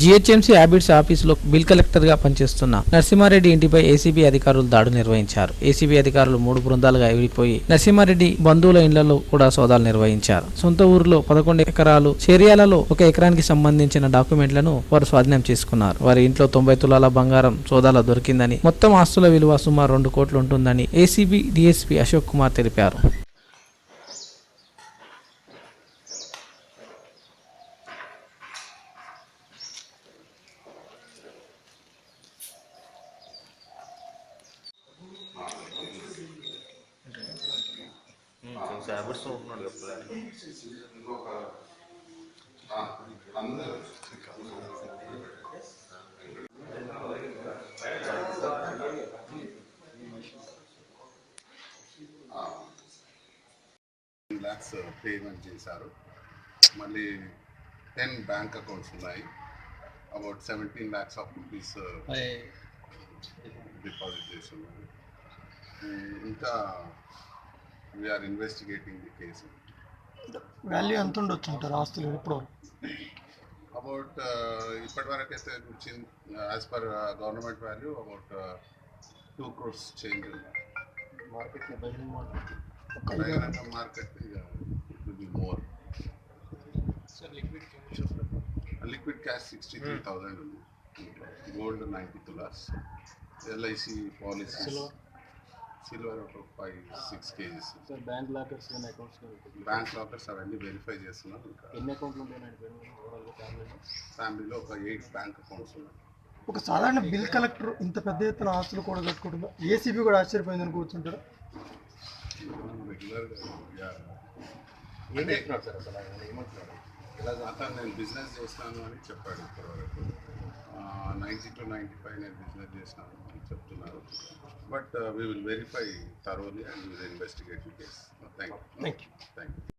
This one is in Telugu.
జీహెచ్ఎంసీ హ్యాబిట్స్ ఆఫీసులో బిల్ కలెక్టర్గా పనిచేస్తున్న నరసింహారెడ్డి ఇంటిపై ఏసీబీ అధికారులు దాడులు నిర్వహించారు. ఏసీబీ అధికారులు మూడు బృందాలుగా ఎగిరిపోయి నరసింహారెడ్డి బంధువుల ఇళ్ళలో కూడా సోదాలు నిర్వహించారు. సొంత ఊరిలో పదకొండు ఎకరాలు చేరియాలలో ఒక ఎకరానికి సంబంధించిన డాక్యుమెంట్లను వారు స్వాధీనం చేసుకున్నారు. వారి ఇంట్లో తొంభై తులాల బంగారం సోదాల దొరికిందని మొత్తం ఆస్తుల విలువ సుమారు రెండు కోట్లు ఉంటుందని ఏసీబీ డీఎస్పీ అశోక్ కుమార్ తెలిపారు. ల్యాక్స్ పేమెంట్ చేశారు. మళ్ళీ టెన్ బ్యాంక్ అకౌంట్స్ ఉన్నాయి. About seventeen lakhs of rupees deposit చేసి ఉన్నారు ఉమ్, ఇంకా we are investigating the case value ఎంత ఉండొచ్చు అంటారు ఆస్తులు ఇప్పుడు అబౌట్ ఇప్పటివరకు అయితే వచ్చింది as per government value about two crores change market బహిరంగ market more liquid cash sixty three thousand ఉంది gold ninety tolas LIC policy silver ఒక five six KGs. Sir bank lockers కానీ అకౌంట్స్ బ్యాంక్ లాకర్స్ అవన్నీ వెరిఫై చేస్తున్నాం ఇంకా. ఎన్ని అకౌంట్లు ఓవరాల్గా ఫ్యామిలీలో ఫ్యామిలీలో ఒక ఎయిట్ బ్యాంక్ అకౌంట్స్ ఉన్నాయి. ఒక సాధారణ బిల్ కలెక్టర్ ఇంత పెద్ద ఎత్తున ఆస్తులు కూడా కట్టుకుంటుందా? ఏసీబీ కూడా ఆశ్చర్యపోయింది అని కూర్చుంటారా రెగ్యులర్గా సార్ అసలు? ఆయన ఇలా అతను నేను బిజినెస్ చేస్తాను అని చెప్పాడు ఇప్పటివరకు. నైంటీ టు నైంటీ ఫైవ్ నేను బిజినెస్ చేసినాను అని చెప్తున్నారు. But we will verify thoroughly and will investigate case thank you thank you thank you